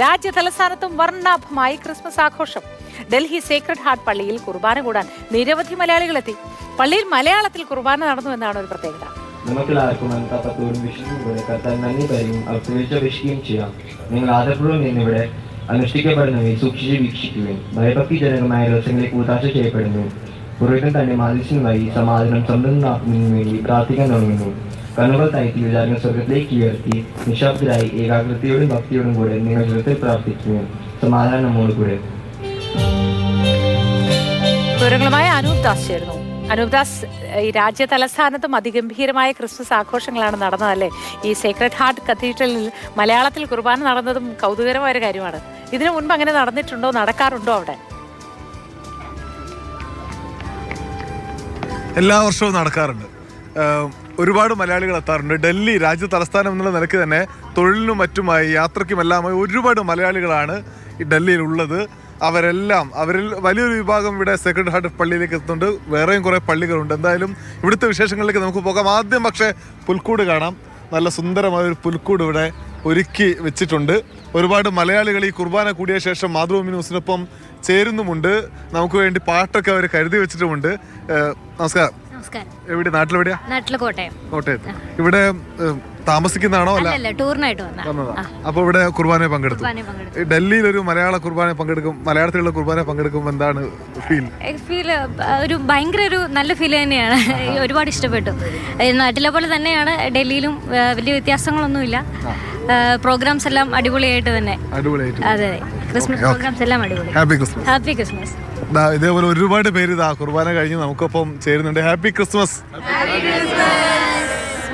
രാജ്യ തലസ്ഥാനത്തും വർണാഭമായി ക്രിസ്മസ് ആഘോഷം. Delhi Sacred heart പള്ളിയിൽ കുർബാന കൂടാൻ നിരവധി മലയാളികൾ എത്തി പള്ളിയിൽ മലയാളത്തിൽ കുർബാന നടന്നു എന്നാണ് ഒരു പ്രത്യേകത. നിന്നിവിടെ അനുഷ്ഠിക്കപ്പെടുന്നവയെ സൂക്ഷിച്ച് വീക്ഷിക്കുകയും ഭയഭക്തിജനകമായ ദിവസങ്ങളിൽ കൂതാശ ചെയ്യപ്പെടുന്നു. പുറകിൽ തന്നെ മാലിന്യമായി സമാധാനം സ്വന്തമാക്കുന്നതിനു വേണ്ടി പ്രാർത്ഥിക്കാൻ തുടങ്ങുന്നു. കണ്ണുകൾ തയറ്റി വിചാരങ്ങൾ സ്വർഗത്തിലേക്ക് ഉയർത്തി നിശബ്ദരായി ഏകാഗ്രതയോടും ഭക്തിയോടും കൂടെ നിങ്ങൾ ഹൃദയത്തിൽ പ്രാർത്ഥിക്കുകയും സമാധാനമോട് കൂടെ. വിവരങ്ങളുമായി അനൂപ് ദാസ് ചേർന്നു അനൂപ് ദാസ് ഈ രാജ്യ തലസ്ഥാനത്തും അതിഗംഭീരമായ ക്രിസ്മസ് ആഘോഷങ്ങളാണ് നടന്നതല്ലേ? ഈ സേക്രഡ് ഹാർട്ട് കത്തീഡ്രലിൽ മലയാളത്തിൽ കുർബാന നടന്നതും കൗതുകരമായ ഒരു കാര്യമാണ്. ഇതിനു മുൻപ് അങ്ങനെ നടന്നിട്ടുണ്ടോ നടക്കാറുണ്ടോ അവിടെ? എല്ലാ വർഷവും നടക്കാറുണ്ട്. ഒരുപാട് മലയാളികൾ എത്താറുണ്ട്. ഡൽഹി രാജ്യ തലസ്ഥാനം എന്നുള്ള നിലയ്ക്ക് തന്നെ തൊഴിലിനും മറ്റുമായി യാത്രയ്ക്കുമെല്ലാമായി ഒരുപാട് മലയാളികളാണ് ഈ ഡൽഹിയിൽ ഉള്ളത് അവരെല്ലാം അവരിൽ വലിയൊരു വിഭാഗം ഇവിടെ സെക്രഡ് ഹാർട്ട് പള്ളിയിലേക്ക് എത്തുന്നുണ്ട്. വേറെയും കുറേ പള്ളികളുണ്ട്. എന്തായാലും ഇവിടുത്തെ വിശേഷങ്ങളിലേക്ക് നമുക്ക് പോകാം. ആദ്യം പക്ഷേ പുൽക്കൂട് കാണാം. നല്ല സുന്ദരമായ ഒരു പുൽക്കൂട് ഇവിടെ ഒരുക്കി വെച്ചിട്ടുണ്ട്. ഒരുപാട് മലയാളികൾ ഈ കുർബാന കൂടിയ ശേഷം മാതൃഭൂമി ന്യൂസിനൊപ്പം ചേരുന്നുമുണ്ട്. നമുക്ക് വേണ്ടി പാട്ടൊക്കെ അവർ കരുതി വെച്ചിട്ടുമുണ്ട്. നമസ്കാരം. നമസ്കാരം. എവിടെ? നാട്ടിലെവിടെയാ? നാട്ടിൽ കോട്ടയം. കോട്ടയത്ത്. ഇവിടെ താമസിക്കുന്നതാണോ അല്ല? ടൂറിനായിട്ട് വന്നതാ. അപ്പൊ ഇവിടെ കുർബാന പങ്കെടുത്തു. ഡൽഹിയിൽ ഒരു മലയാള കുർബാന പങ്കെടുക്കും മലയാളത്തിലുള്ള കുർബാന പങ്കെടുക്കുമ്പോൾ എന്താണ് ഫീൽ ഫീൽ ഒരു ഭയങ്കര ഒരു നല്ല ഫീൽ തന്നെയാണ്. ഒരുപാട് ഇഷ്ടപ്പെട്ടു. നാട്ടിലെ പോലെ തന്നെയാണ് ഡൽഹിയിലും വലിയ വ്യത്യാസങ്ങളൊന്നുമില്ല. പ്രോഗ്രാംസ് എല്ലാം അടിപൊളിയായിട്ട് തന്നെ. അടിപൊളിയായിട്ട് അതെ ക്രിസ്മസ് പ്രോഗ്രാംസ് എല്ലാം അടിപൊളി. ഹാപ്പി ക്രിസ്മസ് ഹാപ്പി ക്രിസ്മസ് ദാ ഇതേപോലെ ഒരുപാട് പേര് ഇതാ കുർബാന കഴിഞ്ഞ് നമുക്കൊപ്പം ചേരുന്നുണ്ട്. ഹാപ്പി ക്രിസ്മസ്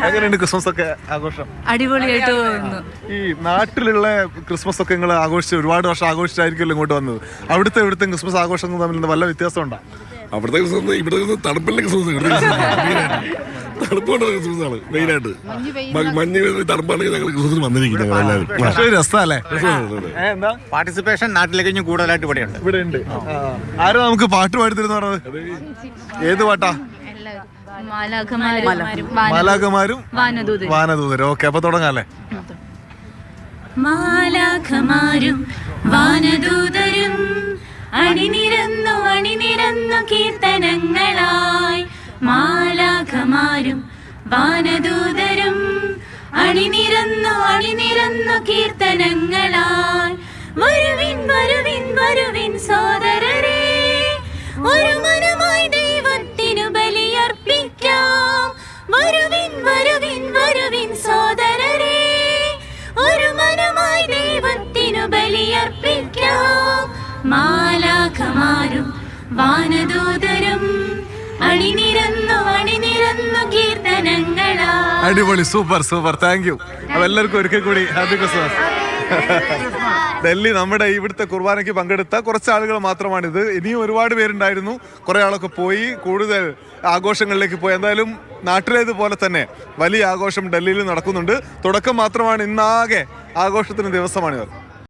എങ്ങനെയുണ്ട് ക്രിസ്മസ് ഒക്കെ ആഘോഷം? അടിപൊളിയായിട്ട് പോകുന്നു ഈ നാട്ടിലുള്ള ക്രിസ്മസ് ഒക്കെ നിങ്ങൾ ആഘോഷിച്ച് ഒരുപാട് വർഷം ആഘോഷിച്ചായിരിക്കുമല്ലോ ഇങ്ങോട്ട് വന്നത്. അവിടുത്തെ ഇവിടുത്തെ ക്രിസ്മസ് ആഘോഷങ്ങൾ തമ്മിൽ വല്ല വ്യത്യാസം ഉണ്ടോ അവിടുത്തെ ക്രിസ്മസ് ഇവിടെ ക്രിസ്മസ് തണുപ്പിലെ ക്രിസ്മസ് ഇവിടുത്തെ ക്രിസ്മസ് ആണ് മെയിൻ ആയിട്ട് മഞ്ഞ് തണുപ്പാണെങ്കിൽ ഞങ്ങൾ ക്രിസ്മസ് വന്നിരിക്കുന്നത് എല്ലാവരും. പക്ഷേ രസമല്ലേ? പാർട്ടിസിപ്പേഷൻ നാട്ടിലേക്ക് കഴിഞ്ഞ് കൂടുതലായിട്ട് ഇവിടെയുണ്ട്. ഇവിടെ ഉണ്ട്. ആരും നമുക്ക് പാട്ട് പാടിത്തരുന്ന പറഞ്ഞത്? ഏത് പാട്ടാ? മാലാഖമാരും. വാനദൂതരും ഓക്കെ അപ്പൊ തുടങ്ങാല്ലേ? മാലാഖമാരും വാനദൂതരും അണിനിരന്നു അണിനിരന്നു കീർത്തനങ്ങളായി. മാലാഖമാരും വാനദൂതരും. അണിനിരന്നു അണിനിരന്നു കീർത്തനങ്ങളാൽ. വരുവിൻ വരുവിൻ വരുവിൻ സോദരരെ ഒരു മനമായി ദൈവത്തിനു ബലിയർപ്പിക്കാം. വരുവിൻ വരുവിൻ വരുവിൻ സോദരരെ ഒരു മനമായി ദൈവത്തിനു ബലിയർപ്പിക്കാം. മാലാഖമാരും വാനദൂതരും അണിനിരന്നു കീർത്തനങ്ങളാ അടിപൊളി സൂപ്പർ സൂപ്പർ. താങ്ക് യു അപ്പൊ എല്ലാവർക്കും ഒരിക്കൽ കൂടി ഹാപ്പി ക്രിസ്മസ് ഡൽഹി നമ്മുടെ ഇവിടുത്തെ കുർബാനയ്ക്ക് പങ്കെടുത്ത കുറച്ച് ആളുകൾ മാത്രമാണിത്. ഇനിയും ഒരുപാട് പേരുണ്ടായിരുന്നു. കുറെ ആളൊക്കെ പോയി. കൂടുതൽ ആഘോഷങ്ങളിലേക്ക് പോയി. എന്തായാലും നാട്ടിലേതുപോലെ തന്നെ വലിയ ആഘോഷം ഡൽഹിയിൽ നടക്കുന്നുണ്ട്. തുടക്കം മാത്രമാണ് ഇന്നാകെ ആഘോഷത്തിന് ദിവസമാണിത്.